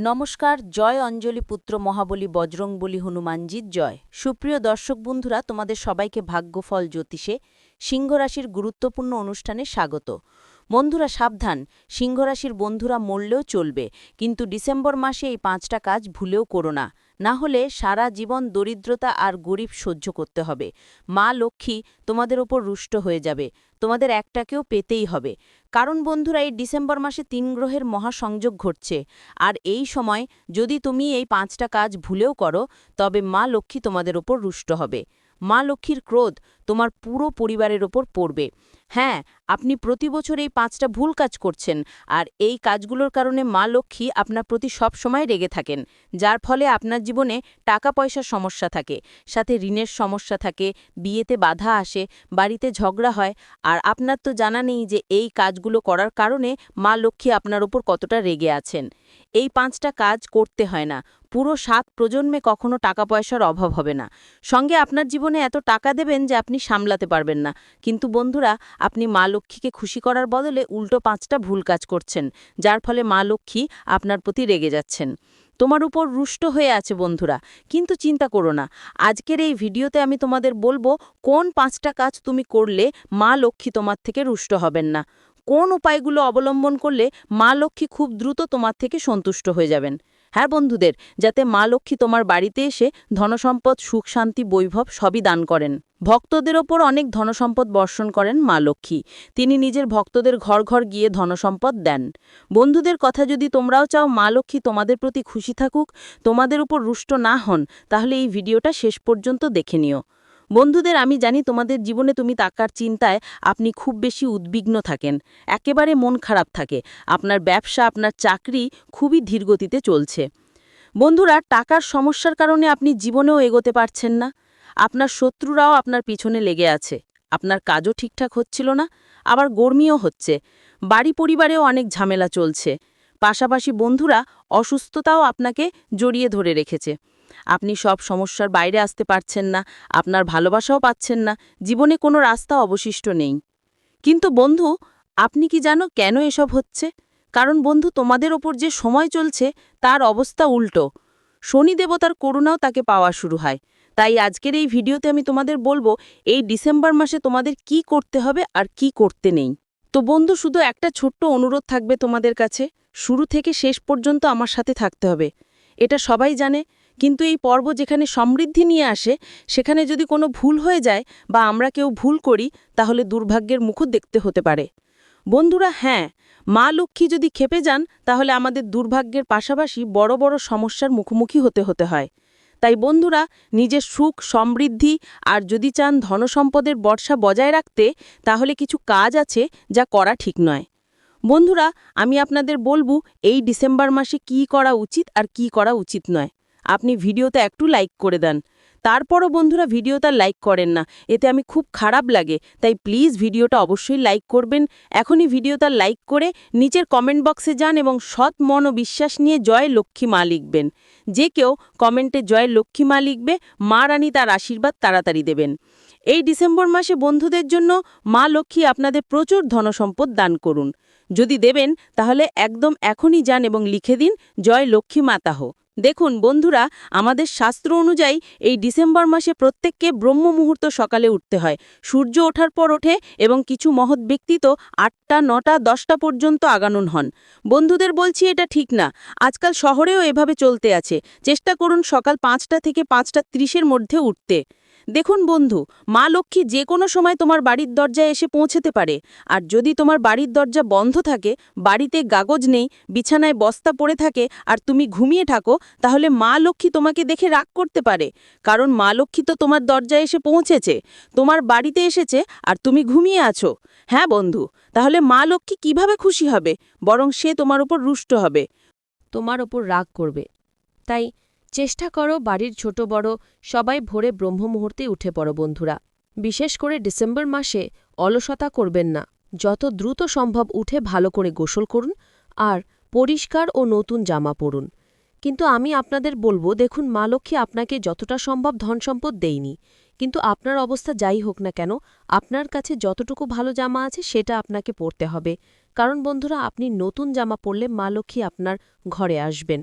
নমস্কার, জয় অঞ্জলি পুত্র মহাবলী বজরংবলী হনুমানজির জয়। সুপ্রিয় দর্শক বন্ধুরা, তোমাদের সবাইকে ভাগ্যফল জ্যোতিষে সিংহরাশির গুরুত্বপূর্ণ অনুষ্ঠানে স্বাগত। বন্ধুরা সাবধান, সিংহরাশির বন্ধুরা মরলেও চলবে, কিন্তু ডিসেম্বর মাসে এই পাঁচটা কাজ ভুলেও করো না। না হলে সারা জীবন দরিদ্রতা আর গরিব সহ্য করতে হবে। মা লক্ষ্মী তোমাদের ওপর রুষ্ট হয়ে যাবে, তোমাদের একটাকেও পেতেই হবে। কারণ বন্ধুরা, এই ডিসেম্বর মাসে তিন গ্রহের মহাসংযোগ ঘটছে, আর এই সময় যদি তুমি এই পাঁচটা কাজ ভুলেও করো, তবে মা লক্ষ্মী তোমাদের ওপর রুষ্ট হবে। মা লক্ষ্মীর ক্রোধ তোমার পুরো পরিবারের ওপর পড়বে। হ্যাঁ আপনি প্রতি বছর এই পাঁচটা ভুল কাজ করছেন আর এই কাজগুলোর কারণে মা লক্ষ্মী আপনার প্রতি সব সময় রেগে থাকেন, যার ফলে আপনার জীবনে টাকা পয়সার সমস্যা থাকে, সাথে ঋণের সমস্যা থাকে, বিয়েতে বাধা আসে, বাড়িতে ঝগড়া হয় আর আপনার তো জানা নেই যে এই কাজগুলো করার কারণে মা লক্ষ্মী আপনার ওপর কতটা রেগে আছেন। এই পাঁচটা কাজ করতে হয় না পুরো সাত প্রজন্মে কখনো টাকা পয়সার অভাব হবে না। সঙ্গে আপনার জীবনে এত টাকা দেবেন যে আপনি সামলাতে পারবেন না। কিন্তু বন্ধুরা, আপনি মা লক্ষ্মীকে খুশি করার বদলে উল্টো পাঁচটা ভুল কাজ করছেন, যার ফলে মা লক্ষ্মী আপনার প্রতি রেগে যাচ্ছেন। তোমার উপর রুষ্ট হয়ে আছে বন্ধুরা, কিন্তু চিন্তা করো না। আজকের এই ভিডিওতে আমি তোমাদের বলব, কোন পাঁচটা কাজ তুমি করলে মা লক্ষ্মী তোমার থেকে রুষ্ট হবেন না? কোন উপায়গুলো অবলম্বন করলে মা লক্ষ্মী খুব দ্রুত তোমার থেকে সন্তুষ্ট হয়ে যাবেন? হ্যাঁ বন্ধুদের, যাতে মা লক্ষ্মী তোমার বাড়িতে এসে ধনসম্পদ, সুখ, শান্তি, বৈভব সবই দান করেন। ভক্তদের ওপর অনেক ধনসম্পদ বর্ষণ করেন মা লক্ষ্মী। তিনি নিজের ভক্তদের ঘর ঘর গিয়ে ধনসম্পদ দেন। বন্ধুদের কথা যদি তোমরাও চাও মা লক্ষ্মী তোমাদের প্রতি খুশি থাকুক, তোমাদের উপর রুষ্ট না হন, তাহলে এই ভিডিওটা শেষ পর্যন্ত দেখে নিও। বন্ধুদের আমি জানি তোমাদের জীবনে তুমি টাকার চিন্তায় আপনি খুব বেশি উদ্বিগ্ন থাকেন। একেবারে মন খারাপ থাকে। আপনার ব্যবসা, আপনার চাকরি খুবই ধীরগতিতে চলছে। বন্ধুরা, টাকার সমস্যার কারণে আপনি জীবনেও এগোতে পারছেন না। আপনার শত্রুরাও আপনার পিছনে লেগে আছে। আপনার কাজও ঠিকঠাক হচ্ছিল না, আবার গরমিও হচ্ছে। বাড়ি পরিবারেও অনেক ঝামেলা চলছে। পাশাপাশি বন্ধুরা, অসুস্থতাও আপনাকে জড়িয়ে ধরে রেখেছে। আপনি সব সমস্যার বাইরে আসতে পারছেন না, আপনার ভালোবাসাও পাচ্ছেন না, জীবনে কোনো রাস্তা অবশিষ্ট নেই। কিন্তু বন্ধু, আপনি কি জানো কেন এসব হচ্ছে? কারণ বন্ধু, তোমাদের ওপর যে সময় চলছে, তার অবস্থা উল্টো। শনি দেবতার করুণাও তাকে পাওয়া শুরু হয়। তাই আজকের এই ভিডিওতে আমি তোমাদের বলব, এই ডিসেম্বর মাসে তোমাদের কি করতে হবে আর কি করতে নেই। তো বন্ধু, শুধু একটা ছোট্ট অনুরোধ থাকবে তোমাদের কাছে। শুরু থেকে শেষ পর্যন্ত আমার সাথে থাকতে হবে। এটা সবাই জানে কিন্তু এই পর্ব যেখানে সমৃদ্ধি নিয়ে আসে, সেখানে যদি কোনো ভুল হয়ে যায় বা আমরা কেউ ভুল করি, তাহলে দুর্ভাগ্যের মুখও দেখতে হতে পারে। বন্ধুরা হ্যাঁ মা লক্ষ্মী যদি খেপে যান, তাহলে আমাদের দুর্ভাগ্যের পাশাপাশি বড় বড় সমস্যার মুখোমুখি হতে হতে হয়। তাই বন্ধুরা, নিজের সুখ, সমৃদ্ধি আর যদি চান ধনসম্পদের বর্ষা বজায় রাখতে, তাহলে কিছু কাজ আছে যা করা ঠিক নয়। বন্ধুরা, আমি আপনাদের বলব, এই ডিসেম্বর মাসে কি করা উচিত আর কি করা উচিত নয়। আপনি ভিডিওতে একটু লাইক করে দেন। তারপরও বন্ধুরা ভিডিওটা লাইক করেন না। এতে আমি খুব খারাপ লাগে। তাই প্লিজ ভিডিওটা অবশ্যই লাইক করবেন। এখনই ভিডিওটা লাইক করে নিচের কমেন্ট বক্সে যান এবং সৎ মন ও বিশ্বাস নিয়ে জয় লক্ষ্মী মা লিখবেন। যে কেউ কমেন্টে জয় লক্ষ্মী মা লিখবে, মা রানী তার আশীর্বাদ তাড়াতাড়ি দেবেন। এই ডিসেম্বর মাসে বন্ধুদের জন্য মা লক্ষ্মী আপনাদের প্রচুর ধনসম্পদ দান করুন। যদি দেবেন, তাহলে একদম এখনই যান এবং লিখে দিন, জয় লক্ষ্মী মাতা হো। দেখুন বন্ধুরা, আমাদের শাস্ত্র অনুযায়ী এই ডিসেম্বর মাসে প্রত্যেককে ব্রহ্ম মুহূর্ত সকালে উঠতে হয়। সূর্য ওঠার পর ওঠে এবং কিছু মহৎ ব্যক্তি তো আটটা, নটা, দশটা পর্যন্ত আগানুন হন। বন্ধুদের বলছি এটা ঠিক না। আজকাল শহরেও এভাবে চলতে আছে। চেষ্টা করুন সকাল পাঁচটা থেকে পাঁচটা ত্রিশের মধ্যে উঠতে। দেখুন বন্ধু, মা লক্ষ্মী যে কোনো সময় তোমার বাড়ির দরজায় এসে পৌঁছেতে পারে। আর যদি তোমার বাড়ির দরজা বন্ধ থাকে, বাড়িতে কাগজ নেই, বিছানায় বস্তা পড়ে থাকে, আর তুমি ঘুমিয়ে থাকো, তাহলে মা লক্ষ্মী তোমাকে দেখে রাগ করতে পারে। কারণ মা লক্ষ্মী তো তোমার দরজায় এসে পৌঁছেছে, তোমার বাড়িতে এসেছে, আর তুমি ঘুমিয়ে আছো। হ্যাঁ বন্ধু, তাহলে মা লক্ষ্মী কীভাবে খুশি হবে? বরং সে তোমার উপর রুষ্ট হবে। তোমার ওপর রাগ করবে। তাই চেষ্টা করো বাড়ির ছোট বড় সবাই ভোরে ব্রহ্ম মুহূর্তে উঠে পড়ো বন্ধুরা। বিশেষ করে ডিসেম্বর মাসে অলসতা করবেন না। যত দ্রুত সম্ভব উঠে ভালো করে গোসল করুন আর পরিষ্কার ও নতুন জামা পরুন। কিন্তু আমি আপনাদের বলব, দেখুন মা লক্ষ্মী আপনাকে যতটা সম্ভব ধনসম্পদ দেয়নি। কিন্তু আপনার অবস্থা যাই হোক না কেন, আপনার কাছে যতটুকু ভালো জামা আছে সেটা আপনাকে পরতে হবে। কারণ বন্ধুরা, আপনি নতুন জামা পরলে মা লক্ষ্মী আপনার ঘরে আসবেন।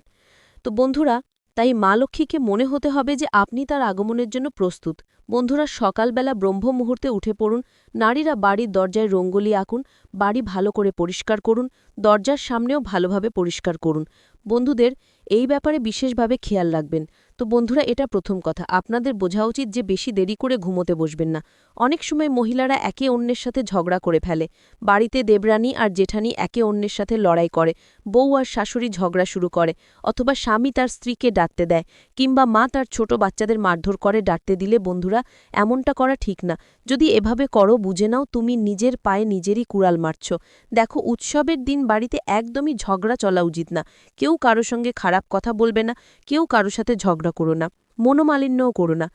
তো বন্ধুরা তাই মা লক্ষ্মীকে মনে হতে হবে যে আপনি তার আগমনের জন্য প্রস্তুত। বন্ধুরা, সকালবেলা ব্রহ্ম মুহূর্তে উঠে পড়ুন, নারীরা বাড়ির দরজায় রঙ্গলি আঁকুন, বাড়ি ভালো করে পরিষ্কার করুন, দরজার সামনেও ভালোভাবে পরিষ্কার করুন। বন্ধুদের, এই ব্যাপারে বিশেষভাবে খেয়াল রাখবেন। তো বন্ধুরা, এটা প্রথম কথা। আপনাদের বোঝা উচিত যে বেশি দেরি করে ঘুমোতে বসবেন না। অনেক সময় মহিলারা একে অন্যের সাথে ঝগড়া করে ফেলে। বাড়িতে দেবরানী আর জেঠানি একে অন্যের সাথে লড়াই করে। বউ আর শাশুড়ি ঝগড়া শুরু করে, অথবা স্বামী তার স্ত্রীকে ডাকতে দেয়, কিংবা মা তার ছোট বাচ্চাদের মারধর করে ডাকতে দিলে, বন্ধুরা, এমনটা করা ঠিক না। যদি এভাবে করো, বুঝে নাও তুমি নিজের পায়ে নিজেরই কুড়াল মারছ। দেখো, উৎসবের দিন বাড়িতে একদমই ঝগড়া চলা উচিত না। কেউ কারও সঙ্গে খারাপ কথা বলবে না, কেউ কারও সাথে ঝগড়া করো না, মনোমালিন্যও করো না।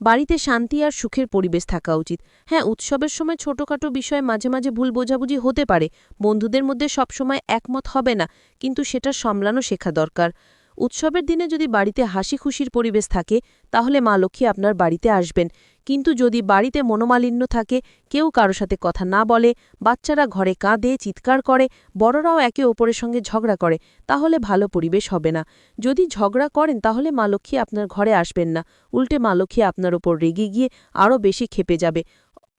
বাড়িতে শান্তি আর সুখের পরিবেশ থাকা উচিত। হ্যাঁ উৎসবের সময় ছোটোখাটো বিষয়ে মাঝে মাঝে ভুল বোঝাবুঝি হতে পারে। বন্ধুদের মধ্যে সবসময় একমত হবে না, কিন্তু সেটা সামলানো শেখা দরকার। উৎসবের দিনে যদি বাড়িতে হাসি খুশির পরিবেশ থাকে, তাহলে মা লক্ষ্মী আপনার বাড়িতে আসবেন। কিন্তু যদি বাড়িতে মনোমালিন্য থাকে, কেউ কারও সাথে কথা না বলে, বাচ্চারা ঘরে কাঁদে, চিৎকার করে, বড়রাও একে অপরের সঙ্গে ঝগড়া করে, তাহলে ভালো পরিবেশ হবে না। যদি ঝগড়া করেন, তাহলে মা লক্ষ্মী আপনার ঘরে আসবেন না। উল্টে মা লক্ষ্মী আপনার ওপর রেগে গিয়ে আরও বেশি খেপে যাবে।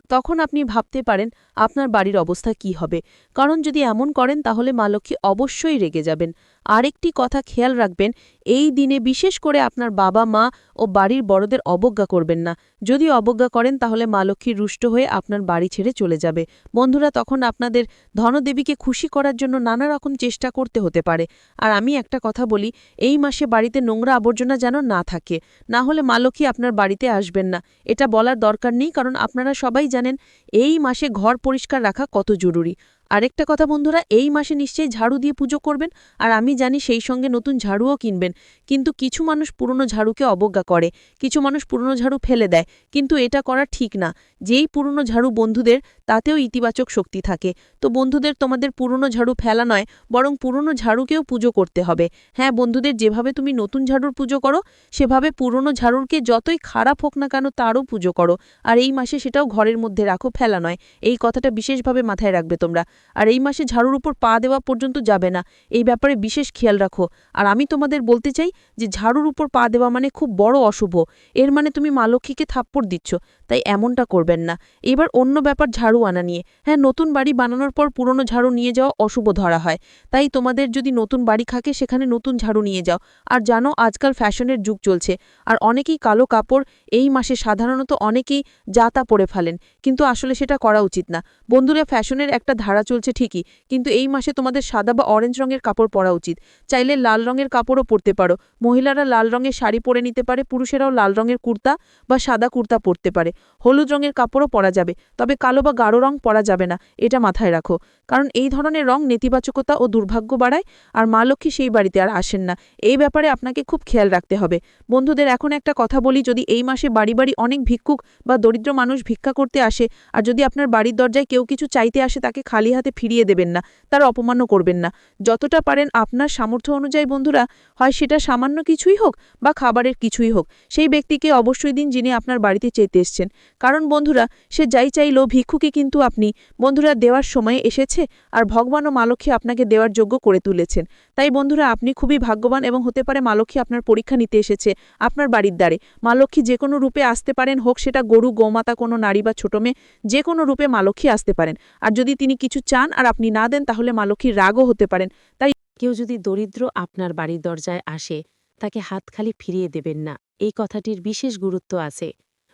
তখন আপনি ভাবতে পারেন, আপনার বাড়ির অবস্থা কি হবে? কারণ যদি এমন করেন, তাহলে মা লক্ষ্মী অবশ্যই রেগে যাবেন। আরেকটি কথা খেয়াল রাখবেন, এই দিনে বিশেষ করে আপনার বাবা, মা ও বাড়ির বড়দের অবজ্ঞা করবেন না। যদি অবজ্ঞা করেন, তাহলে মা লক্ষ্মী রুষ্ট হয়ে আপনার বাড়ি ছেড়ে চলে যাবে। বন্ধুরা, তখন আপনাদের ধনদেবীকে খুশি করার জন্য নানা রকম চেষ্টা করতে হতে পারে। আর আমি একটা কথা বলি, এই মাসে বাড়িতে নোংরা আবর্জনা যেন না থাকে, না হলে মা লক্ষ্মী আপনার বাড়িতে আসবেন না। এটা বলার দরকার নেই, কারণ আপনারা সবাই জানেন, এই মাসে ঘর পরিষ্কার রাখা কত জরুরি। আরেকটা কথা বন্ধুরা, এই মাসে নিশ্চয়ই ঝাড়ু দিয়ে পুজো করবেন আর আমি জানি সেই সঙ্গে নতুন ঝাড়ুও কিনবেন। কিন্তু কিছু মানুষ পুরনো ঝাড়ুকে অবজ্ঞা করে, কিছু মানুষ পুরনো ঝাড়ু ফেলে দেয়। কিন্তু এটা করা ঠিক না। যেই পুরনো ঝাড়ু বন্ধুদের, তাতেও ইতিবাচক শক্তি থাকে। তো বন্ধুদের, তোমাদের পুরনো ঝাড়ু ফেলা নয়, বরং পুরনো ঝাড়ুকেও পুজো করতে হবে। হ্যাঁ বন্ধুদের, যেভাবে তুমি নতুন ঝাড়ুর পুজো করো, সেভাবে পুরনো ঝাড়ুরকে যতই খারাপ হোক না কেন তারও পুজো করো। আর এই মাসে সেটাও ঘরের মধ্যে রাখো, ফেলা নয়। এই কথাটা বিশেষভাবে মাথায় রাখবে তোমরা। আর এই মাসে ঝাড়ুর উপর পা দেওয়া পর্যন্ত যাবে না। এই ব্যাপারে বিশেষ খেয়াল রাখো। আর আমি তোমাদের বলতে চাই যে, ঝাড়ুর উপর পা দেওয়া মানে খুব বড় অশুভ। এর মানে তুমি মা লক্ষ্মীকে থাপ্পড় দিচ্ছ। তাই এমনটা করবেন না। এবার অন্য ব্যাপার ঝাড়ু আনা নিয়ে। হ্যাঁ নতুন বাড়ি বানানোর পর পুরনো ঝাড়ু নিয়ে যাওয়া অশুভ ধরা হয়। তাই তোমাদের যদি নতুন বাড়ি থাকে, সেখানে নতুন ঝাড়ু নিয়ে যাও। আর জানো, আজকাল ফ্যাশনের যুগ চলছে। আর অনেকেই কালো কাপড় এই মাসে সাধারণত অনেকেই জাতা পরে ফেলেন। কিন্তু আসলে সেটা করা উচিত না। বন্ধুরা, ফ্যাশনের একটা ধারা চলছে ঠিকই। কিন্তু এই মাসে তোমাদের সাদা বা অরেঞ্জ রঙের কাপড় পরা উচিত। চাইলে লাল রঙের কাপড়ও পরতে পারো। মহিলারা লাল রঙের শাড়ি পরে নিতে পারে, পুরুষেরাও লাল রঙের কুর্তা বা সাদা কুর্তা পরতে পারে। হলুদ রঙের কাপড়ও পরা যাবে, তবে কালো বা গাঢ় রং পরা যাবে না, এটা মাথায় রাখো। কারণ এই ধরনের রং নেতিবাচকতা ও দুর্ভাগ্য বাড়ায়, আর মা লক্ষ্মী সেই বাড়িতে আর আসেন না। এই ব্যাপারে আপনাকে খুব খেয়াল রাখতে হবে। বন্ধুদের এখন একটা কথা বলি, যদি এই মাসে বাড়ি বাড়ি অনেক ভিক্ষুক বা দরিদ্র মানুষ ভিক্ষা করতে আসে, আর যদি আপনার বাড়ির দরজায় কেউ কিছু চাইতে আসে, তাকে খালি হাতে ফিরিয়ে দেবেন না, তার অপমানও করবেন না। যতটা পারেন আপনার সামর্থ্য অনুযায়ী বন্ধুরা, হয় সেটা সামান্য কিছুই হোক বা খাবারের কিছুই হোক, সেই ব্যক্তিকে অবশ্যই দিন যিনি আপনার বাড়িতে চেতে এসছেন। কারণ বন্ধুরা, সে যাই চাইল, ভিক্ষুকে কিন্তু আপনি, বন্ধুরা দেওয়ার সময় এসেছে আর ভগবান ও মালক্ষী আপনাকে দেওয়ার যোগ্য করে তুলেছেন। তাই বন্ধুরা, আপনি খুবই ভাগ্যবান এবং হতে পারে মালক্ষী আপনার পরীক্ষা নিতে এসেছে আপনার বাড়ির দ্বারে। মালক্ষী যে কোনো রূপে আসতে পারেন, হোক সেটা গরু, গোমাতা, কোনো নারী বা ছোট মেয়ে, যে কোনো রূপে মালক্ষী আসতে পারেন। আর যদি তিনি কিছু চান আর আপনি না দেন, তাহলে মালক্ষীর রাগও হতে পারেন। তাই কেউ যদি দরিদ্র আপনার বাড়ির দরজায় আসে, তাকে হাত খালি ফিরিয়ে দেবেন না। এই কথাটির বিশেষ গুরুত্ব আছে।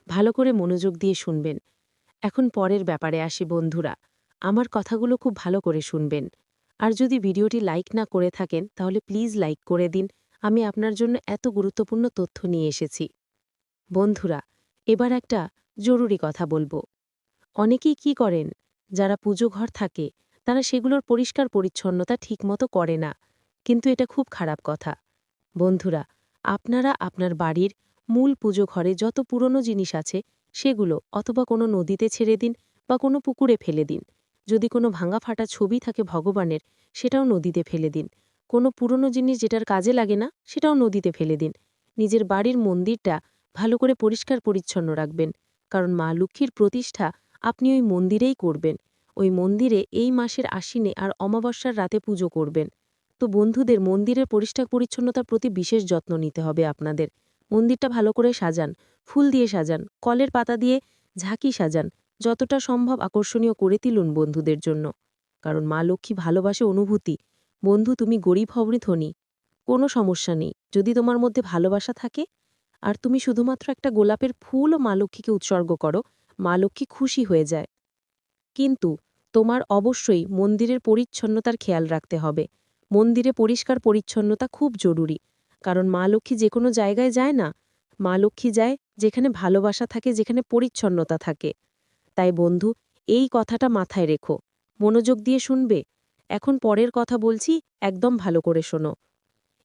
ভালো করে মনোযোগ দিয়ে শুনবেন। এখন পরের ব্যাপারে আসি বন্ধুরা। আমার কথাগুলো খুব ভালো করে শুনবেন। আর যদি ভিডিওটি লাইক না করে থাকেন, তাহলে প্লিজ লাইক করে দিন। আমি আপনার জন্য এত গুরুত্বপূর্ণ তথ্য নিয়ে এসেছি। বন্ধুরা, এবার একটা জরুরি কথা বলব। অনেকেই কি করেন? যারা পুজো ঘর থাকে, তারা সেগুলোর পরিষ্কার পরিচ্ছন্নতা ঠিকমতো করে না। কিন্তু এটা খুব খারাপ কথা। বন্ধুরা, আপনারা আপনার বাড়ির মূল পুজো ঘরে যত পুরনো জিনিস আছে, সেগুলো অথবা কোনো নদীতে ছেড়ে দিন বা কোনো পুকুরে ফেলে দিন। যদি কোনো ভাঙা ফাটা ছবি থাকে ভগবানের, সেটাও নদীতে ফেলে দিন। কোনো পুরনো জিনিস যেটার কাজে লাগে না, সেটাও নদীতে ফেলে দিন। নিজের বাড়ির মন্দিরটা ভালো করে পরিষ্কার পরিচ্ছন্ন রাখবেন, কারণ মা লক্ষ্মীর প্রতিষ্ঠা আপনি ওই মন্দিরেই করবেন। ওই মন্দিরে এই মাসের আশ্বিনে আর অমাবস্যার রাতে পুজো করবেন। তো বন্ধুদের মন্দিরের পরিষ্কার পরিচ্ছন্নতার প্রতি বিশেষ যত্ন নিতে হবে আপনাদের। মন্দিরটা ভালো করে সাজান, ফুল দিয়ে সাজান, কলের পাতা দিয়ে ঝাঁকি সাজান, যতটা সম্ভব আকর্ষণীয় করে তুলুন বন্ধুদের জন্য। কারণ মা লক্ষ্মী ভালোবাসে অনুভূতি। বন্ধু, তুমি গরিব হবনি ধনী কোনো সমস্যা নেই। যদি তোমার মধ্যে ভালোবাসা থাকে, আর তুমি শুধুমাত্র একটা গোলাপের ফুল ও মা লক্ষ্মীকে উৎসর্গ করো, মা লক্ষ্মী খুশি হয়ে যায়। কিন্তু তোমার অবশ্যই মন্দিরের পরিচ্ছন্নতার খেয়াল রাখতে হবে। মন্দিরে পরিষ্কার পরিচ্ছন্নতা খুব জরুরি। কারণ মা লক্ষ্মী যে কোনো জায়গায় যায় না। মা লক্ষ্মী যায় যেখানে ভালোবাসা থাকে, যেখানে পরিচ্ছন্নতা থাকে। তাই বন্ধু, এই কথাটা মাথায় রেখো। মনোযোগ দিয়ে শুনবে। এখন পরের কথা বলছি, একদম ভালো করে শোনো।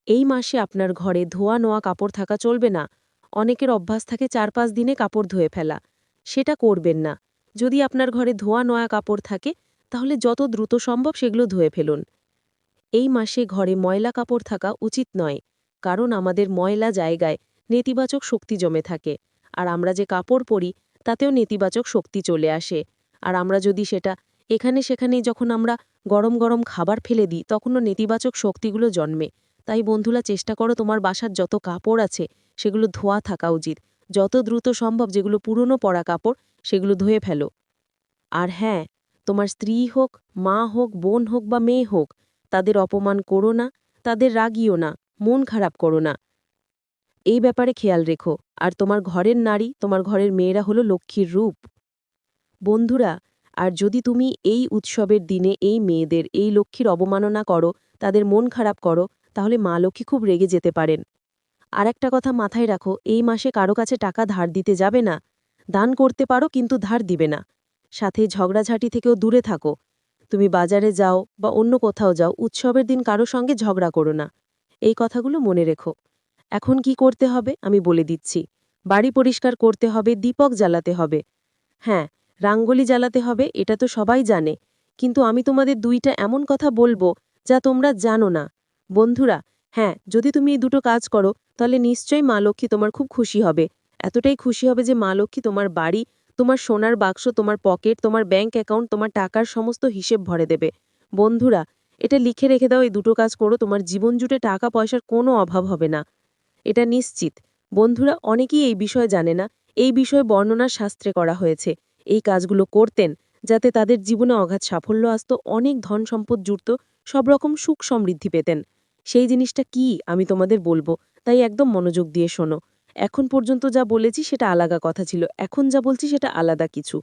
এই মাসে আপনার ঘরে ধোয়া নোয়া কাপড় থাকা চলবে না। অনেকের অভ্যাস থাকে চার পাঁচ দিনে কাপড় ধুয়ে ফেলা। সেটা করবেন না। যদি আপনার ঘরে ধোয়া নোয়া কাপড় থাকে, তাহলে যত দ্রুত সম্ভব সেগুলো ধুয়ে ফেলুন। এই মাসে ঘরে ময়লা কাপড় থাকা উচিত নয়। কারণ আমাদের ময়লা জায়গায় নেতিবাচক শক্তি জমে থাকে। আর আমরা যে কাপড় পরি, তাতেও নেতিবাচক শক্তি চলে আসে। আর আমরা যদি সেটা এখানে সেখানে যখন আমরা গরম গরম খাবার ফেলে দিই, তখনও নেতিবাচক শক্তিগুলো জন্মে। তাই বন্ধুরা, চেষ্টা করো তোমার বাসার যত কাপড় আছে, সেগুলো ধোয়া থাকা উচিত। যত দ্রুত সম্ভব যেগুলো পুরনো পরা কাপড়, সেগুলো ধুয়ে ফেলো। আর হ্যাঁ তোমার স্ত্রী হোক, মা হোক, বোন হোক বা মেয়ে হোক, তাদের অপমান করো না, তাদের রাগিও না। মন খারাপ করো না। এই ব্যাপারে খেয়াল রেখো। আর তোমার ঘরের নারী, তোমার ঘরের মেয়েরা হলো লক্ষ্মীর রূপ। বন্ধুরা, আর যদি তুমি এই উৎসবের দিনে এই মেয়েদের, এই লক্ষ্মীর অবমাননা করো, তাদের মন খারাপ করো, তাহলে মা লক্ষ্মী খুব রেগে যেতে পারেন। আর একটা কথা মাথায় রাখো, এই মাসে কারও কাছে টাকা ধার দিতে যাবে না। দান করতে পারো, কিন্তু ধার দিবে না। সাথে ঝগড়াঝাঁটি থেকেও দূরে থাকো। তুমি বাজারে যাও বা অন্য কোথাও যাও, উৎসবের দিন কারও সঙ্গে ঝগড়া করো না। এই কথাগুলো মনে রেখো। এখন কি করতে হবে? আমি বলে দিচ্ছি। বাড়ি পরিষ্কার করতে হবে, দীপক জ্বালাতে হবে। হ্যাঁ রাঙ্গলি জ্বালাতে হবে, এটা তো সবাই জানে। কিন্তু আমি তোমাদের দুইটা এমন কথা বলব যা তোমরা জানো না। বন্ধুরা হ্যাঁ যদি তুমি এই দুটো কাজ করো, তাহলে নিশ্চয়ই মা লক্ষ্মী তোমার খুব খুশি হবে। এতটাই খুশি হবে যে মা লক্ষ্মী তোমার বাড়ি, তোমার সোনার বাক্স, তোমার পকেট, তোমার ব্যাংক অ্যাকাউন্ট, তোমার টাকার সমস্ত হিসেব ভরে দেবে। বন্ধুরা এটা লিখে রেখে দাও, এই দুটো কাজ করো, তোমার জীবন জুটে টাকা পয়সার কোনো অভাব হবে না। এটা নিশ্চিত। বন্ধুরা, অনেকেই এই বিষয়ে জানে না। এই বিষয়ে বর্ণনা শাস্ত্রে করা হয়েছে। এই কাজগুলো করতেন যাতে তাদের জীবনে অগাধ সাফল্য আসত, অনেক ধন সম্পদ জুড়ত সব রকম সুখ সমৃদ্ধি পেতেন। সেই জিনিসটা কি, আমি তোমাদের বলব। তাই একদম মনোযোগ দিয়ে শোনো। এখন পর্যন্ত যা বলেছি সেটা আলাদা কথা ছিল। এখন যা বলছি সেটা আলাদা কিছু।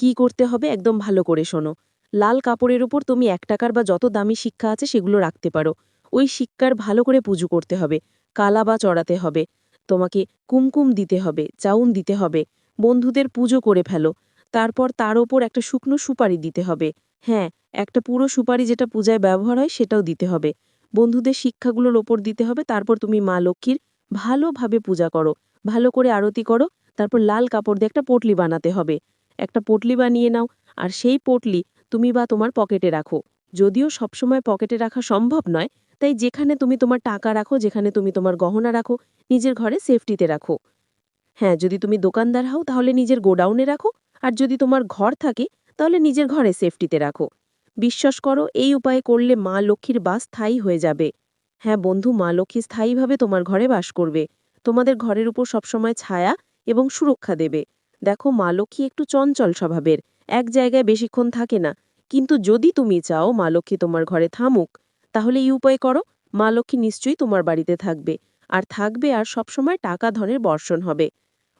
কি করতে হবে একদম ভালো করে শোনো। লাল কাপড়ের উপর তুমি এক টাকার বা যত দামি শিক্ষা আছে সেগুলো রাখতে পারো। ওই শিক্ষার ভালো করে পুজো করতে হবে, কালা বা চড়াতে হবে, তোমাকে কুমকুম দিতে হবে, চাউন দিতে হবে, বন্ধুদের পুজো করে ফেলো, তারপর তার ওপর একটা শুকনো সুপারি দিতে হবে। হ্যাঁ একটা পুরো সুপারি যেটা পূজায় ব্যবহার হয় সেটাও দিতে হবে। বন্ধুদের শিক্ষাগুলোর ওপর দিতে হবে, তারপর তুমি মা লক্ষ্মীর ভালোভাবে পূজা করো, ভালো করে আরতি করো, তারপর লাল কাপড় দিয়ে একটা পটলি বানাতে হবে। একটা পটলি বানিয়ে নাও, আর সেই পটলি তুমি বা তোমার পকেটে রাখো। যদিও সবসময় পকেটে রাখা সম্ভব নয়, তাই যেখানে তুমি তোমার টাকা রাখো, যেখানে তুমি তোমার গহনা রাখো, নিজের ঘরে সেফটিতে রাখো। হ্যাঁ যদি তুমি দোকানদার হও, তাহলে নিজের গোডাউনে রাখো, আর যদি তোমার ঘর থাকে, তাহলে নিজের ঘরে সেফটিতে রাখো। বিশ্বাস করো, এই উপায়ে করলে মা লক্ষ্মীর বাস স্থায়ী হয়ে যাবে। হ্যাঁ বন্ধু, মা লক্ষ্মী স্থায়ীভাবে তোমার ঘরে বাস করবে। তোমাদের ঘরের উপর সবসময় ছায়া এবং সুরক্ষা দেবে। দেখো, মা লক্ষ্মী একটু চঞ্চল স্বভাবের। এক জায়গায় বেশিক্ষণ থাকে না। কিন্তু যদি তুমি চাও মা লক্ষ্মী তোমার ঘরে থামুক, তাহলে এই উপায় করো। মা লক্ষ্মী নিশ্চয়ই তোমার বাড়িতে থাকবে। আর থাকবে আর সবসময় টাকা ধনের বর্ষণ হবে।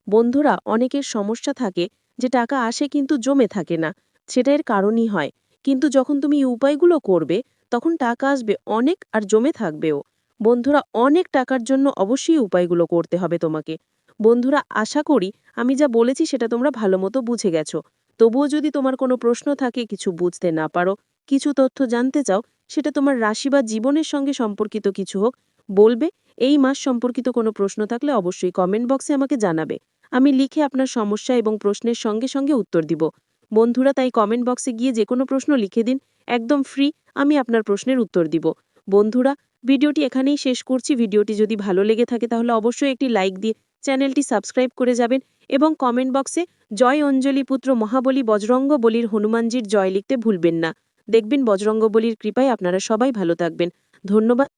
বন্ধুরা, অনেকের সমস্যা থাকে যে টাকা আসে কিন্তু জমে থাকে না। সেটা এর কারণই হয়। কিন্তু যখন তুমি এই উপায়গুলো করবে, তখন টাকা আসবে অনেক আর জমে থাকবেও। বন্ধুরা, অনেক টাকার জন্য অবশ্যই উপায়গুলো করতে হবে তোমাকে। বন্ধুরা, আশা করি আমি যা বলেছি সেটা তোমরা ভালো মতো বুঝে গেছো। তবুও যদি তোমার কোনো প্রশ্ন থাকে, কিছু বুঝতে না পারো, কিছু তথ্য জানতে চাও, সেটা তোমার রাশি বা জীবনের সঙ্গে সম্পর্কিত কিছু হোক, বলবে। এই মাস সম্পর্কিত কোনো প্রশ্ন থাকলে অবশ্যই কমেন্ট বক্সে আমাকে জানাবে। আমি লিখে আপনার সমস্যা এবং প্রশ্নের সঙ্গে সঙ্গে উত্তর দিব। বন্ধুরা, তাই কমেন্ট বক্সে গিয়ে যে কোনো প্রশ্ন লিখে দিন, একদম ফ্রি আমি আপনার প্রশ্নের উত্তর দিব। বন্ধুরা, ভিডিওটি এখানেই শেষ করছি। ভিডিওটি যদি ভালো লেগে থাকে, তাহলে অবশ্যই একটি লাইক দিয়ে চ্যানেলটি সাবস্ক্রাইব করে যাবেন এবং কমেন্ট বক্সে জয় অঞ্জলি পুত্র মহাবলী বজরঙ্গ বলির হনুমানজির জয় লিখতে ভুলবেন না। দেখবেন বজরঙ্গ বলির কৃপায় আপনারা সবাই ভালো থাকবেন। ধন্যবাদ।